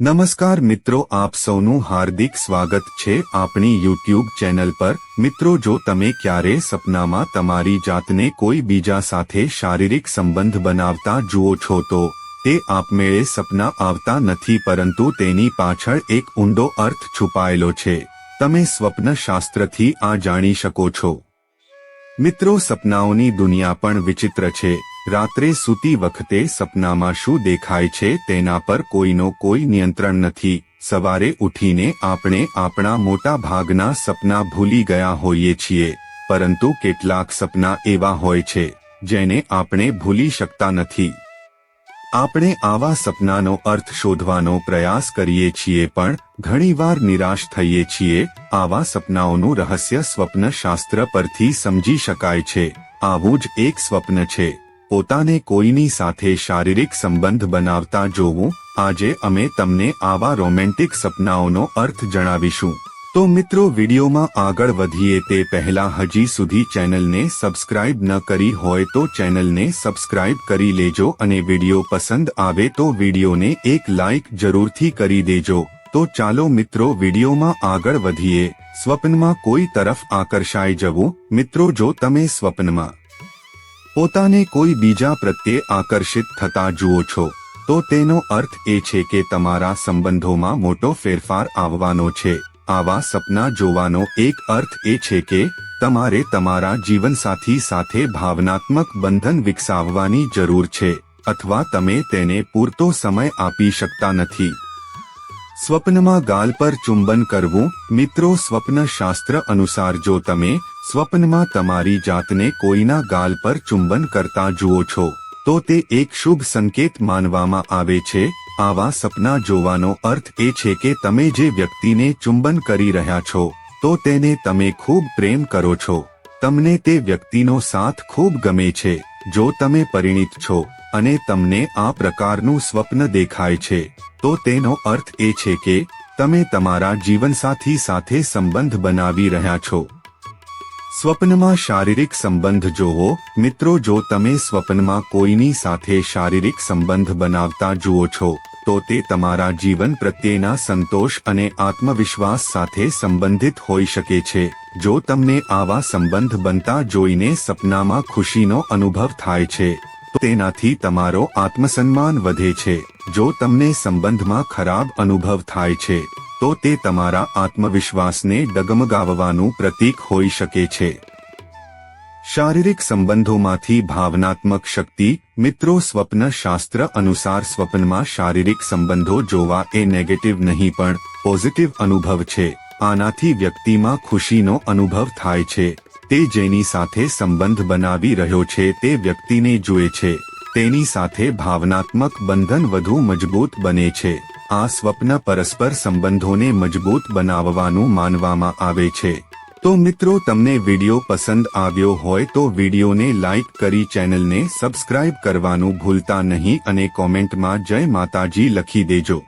નમસ્કાર મિત્રો, આપ સૌનું હાર્દિક સ્વાગત છે આપણી યુટ્યુબ ચેનલ પર. મિત્રો, જો તમે ક્યારે સપનામાં તમારી જાતને કોઈ બીજા સાથે શારીરિક સંબંધ બનાવતા જુઓ છો તો, તે આપમેળે સપના આવતા નથી પરંતુ તેની પાછળ એક ઊંડો અર્થ છુપાયેલો છે. તમે સ્વપ્ન શાસ્ત્રથી આ જાણી શકો છો. મિત્રો, સપનાઓની દુનિયા પણ વિચિત્ર છે. રાત્રે સૂતી વખતે સપનામાં શું દેખાય છે તેના પર કોઈનો કોઈ નિયંત્રણ નથી. સવારે ઉઠીને આપણે આપણા મોટા ભાગના સપના ભૂલી ગયા હોઈએ છીએ, પરંતુ કેટલાક સપના એવા હોય છે, જેને આપણે ભૂલી શકતા નથી. આપણે આવા સપનાનો અર્થ શોધવાનો પ્રયાસ કરીએ છીએ પણ ઘણીવાર નિરાશ થઈએ છીએ. આવા સપનાઓનું રહસ્ય સ્વપ્ન શાસ્ત્ર પરથી સમજી શકાય છે. આવું જ એક સ્વપ્ન છે. પોતાને કોઈની સાથે શારીરિક સંબંધ બનાવતા જોવું, આજે અમે તમને આવા રોમેન્ટિક સપનાઓનો અર્થ જણાવીશું. તો મિત્રો વિડીયોમાં આગળ વધીએ તે પહેલા હજી સુધી ચેનલને સબસ્ક્રાઇબ ન કરી હોય તો ચેનલને સબસ્ક્રાઇબ કરી લેજો અને વીડિયો પસંદ આવે તો વિડીયોને એક લાઇક જરૂરથી કરી દેજો. તો ચાલો મિત્રો વિડીયોમાં આગળ વધીએ. સ્વપ્નમાં કોઈ તરફ આકર્ષાઈ જવું. મિત્રો જો તમે સ્વપ્નમાં પોતાને કોઈ બીજા પ્રત્યે આકર્ષિત થતા જુઓ છો, તો તેનો અર્થ એ છે કે તમારા સંબંધોમાં મોટો ફેરફાર આવવાનો છે. આવા સપના જોવાનો એક અર્થ એ છે કે તમારે તમારા જીવનસાથી સાથે ભાવનાત્મક બંધન વિકસાવવાની જરૂર છે, અથવા તમે તેને પૂરતો સમય આપી શકતા નથી. સ્વપ્નમાં ગાલ પર ચુંબન કરવું, મિત્રો સ્વપ્ન શાસ્ત્ર અનુસાર જો તમે સ્વપ્નમાં તમારી જાતને કોઈના ગાલ પર ચુંબન કરતા જુઓ છો, તો તે એક શુભ સંકેત માનવામાં આવે છે. આવા સપના જોવાનો અર્થ એ છે કે તમે જે વ્યક્તિને ચુંબન કરી રહ્યા છો, તો તેને તમે ખૂબ પ્રેમ કરો છો. તમને તે વ્યક્તિનો સાથ ખૂબ ગમે છે, જો તમે પરિણિત છો, અને તમને આ પ્રકારનું સ્વપ્ન દેખાય છે, તો તેનો અર્થ એ છે કે તમે તમારા જીવનસાથી સાથે સંબંધ બનાવી રહ્યા છો. સ્વપ્નમાં શારીરિક સંબંધ જોવો. મિત્રો, જો તમે સ્વપ્નમાં કોઈની સાથે શારીરિક સંબંધ બનાવતા જુઓ છો, તો તે તમારા જીવન પ્રત્યેના સંતોષ અને આત્મવિશ્વાસ સાથે સંબંધિત હોઈ શકે છે. જો તમને આવા સંબંધ બનતા જોઈને સપનામાં ખુશીનો અનુભવ થાય છે, તો તેનાથી તમારો આત્મસન્માન વધે છે. જો તમને સંબંધમાં ખરાબ અનુભવ થાય છે તો તે તમારા આત્મવિશ્વાસને ડગમગાવવાનું પ્રતીક હોઈ શકે છે. શારીરિક સંબંધોમાંથી ભાવનાત્મક શક્તિ, મિત્રો સ્વપ્ન શાસ્ત્ર અનુસાર સ્વપ્નમાં શારીરિક સંબંધો જોવા એ નેગેટિવ નહીં પણ પોઝિટિવ અનુભવ છે. આનાથી વ્યક્તિમાં ખુશીનો અનુભવ થાય છે. તે જેની સાથે સંબંધ બનાવી રહ્યો છે તે વ્યક્તિને જુએ છે. તેની સાથે ભાવનાત્મક બંધન વધુ મજબૂત બને છે. આ સ્વપ્ન પરસ્પર સંબંધોને મજબૂત બનાવવાનું માનવામાં આવે છે. તો મિત્રો, તમને વિડિયો પસંદ આવ્યો હોય તો વિડીયોને લાઇક કરી ચેનલને સબસ્ક્રાઇબ કરવાનું ભૂલતા નહીં અને કોમેન્ટમાં જય માતાજી લખી દેજો.